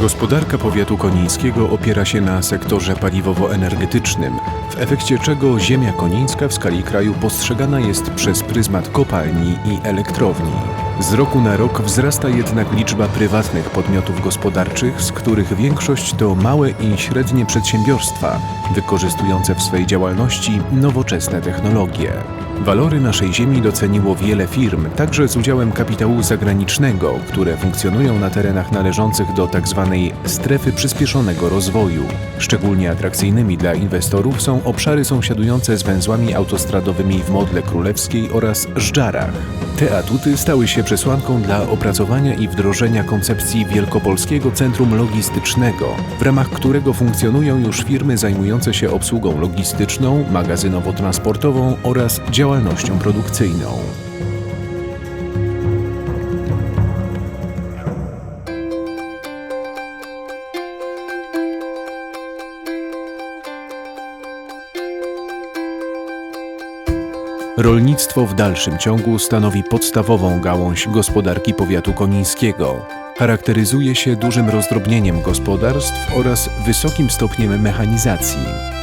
Gospodarka powiatu konińskiego opiera się na sektorze paliwowo-energetycznym, w efekcie czego ziemia konińska w skali kraju postrzegana jest przez pryzmat kopalni i elektrowni. Z roku na rok wzrasta jednak liczba prywatnych podmiotów gospodarczych, z których większość to małe i średnie przedsiębiorstwa, wykorzystujące w swej działalności nowoczesne technologie. Walory naszej ziemi doceniło wiele firm, także z udziałem kapitału zagranicznego, które funkcjonują na terenach należących do tzw. strefy przyspieszonego rozwoju. Szczególnie atrakcyjnymi dla inwestorów są obszary sąsiadujące z węzłami autostradowymi w Modle Królewskiej oraz Żdżarach. Te atuty stały się przesłanką dla opracowania i wdrożenia koncepcji Wielkopolskiego Centrum Logistycznego, w ramach którego funkcjonują już firmy zajmujące się obsługą logistyczną, magazynowo-transportową oraz działalnością produkcyjną. Rolnictwo w dalszym ciągu stanowi podstawową gałąź gospodarki powiatu konińskiego. Charakteryzuje się dużym rozdrobnieniem gospodarstw oraz wysokim stopniem mechanizacji.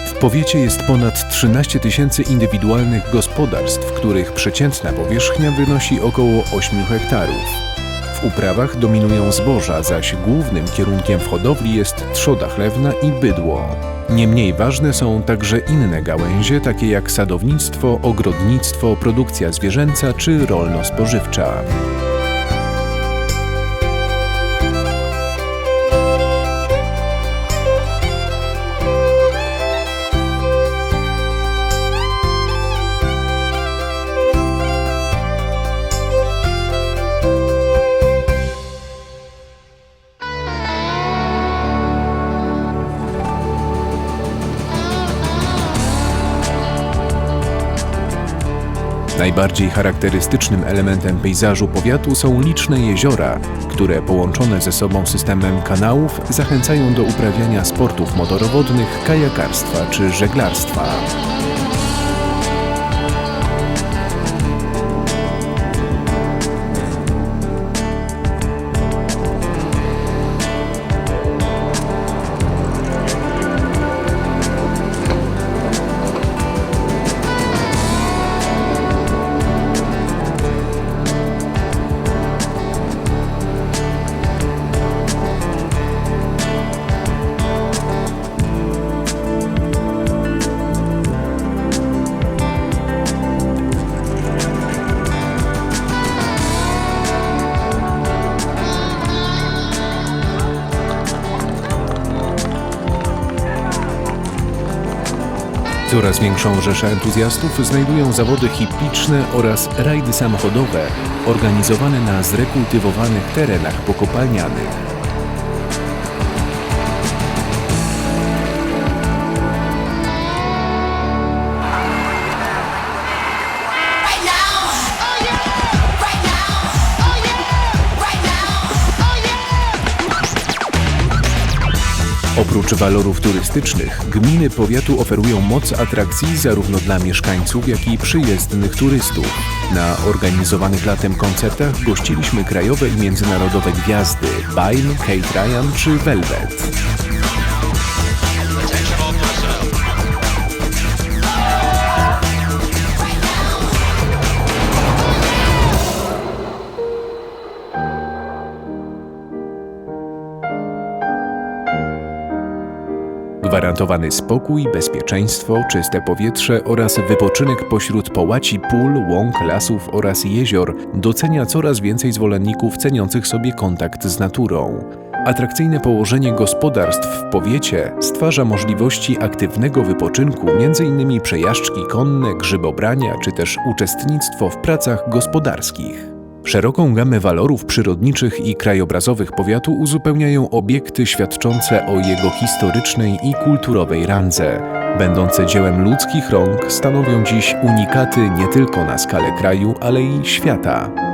W powiecie jest ponad 13 tysięcy indywidualnych gospodarstw, których przeciętna powierzchnia wynosi około 8 hektarów. W uprawach dominują zboża, zaś głównym kierunkiem w hodowli jest trzoda chlewna i bydło. Niemniej ważne są także inne gałęzie, takie jak sadownictwo, ogrodnictwo, produkcja zwierzęca czy rolno-spożywcza. Najbardziej charakterystycznym elementem pejzażu powiatu są liczne jeziora, które połączone ze sobą systemem kanałów zachęcają do uprawiania sportów motorowodnych, kajakarstwa czy żeglarstwa. Coraz większą rzeszę entuzjastów znajdują zawody hippiczne oraz rajdy samochodowe organizowane na zrekultywowanych terenach pokopalnianych. Oprócz walorów turystycznych, gminy powiatu oferują moc atrakcji zarówno dla mieszkańców, jak i przyjezdnych turystów. Na organizowanych latem koncertach gościliśmy krajowe i międzynarodowe gwiazdy Bail, Kate Ryan czy Velvet. Gwarantowany spokój, bezpieczeństwo, czyste powietrze oraz wypoczynek pośród połaci pól, łąk, lasów oraz jezior docenia coraz więcej zwolenników ceniących sobie kontakt z naturą. Atrakcyjne położenie gospodarstw w powiecie stwarza możliwości aktywnego wypoczynku, m.in. przejażdżki konne, grzybobrania czy też uczestnictwo w pracach gospodarskich. Szeroką gamę walorów przyrodniczych i krajobrazowych powiatu uzupełniają obiekty świadczące o jego historycznej i kulturowej randze. Będące dziełem ludzkich rąk stanowią dziś unikaty nie tylko na skalę kraju, ale i świata.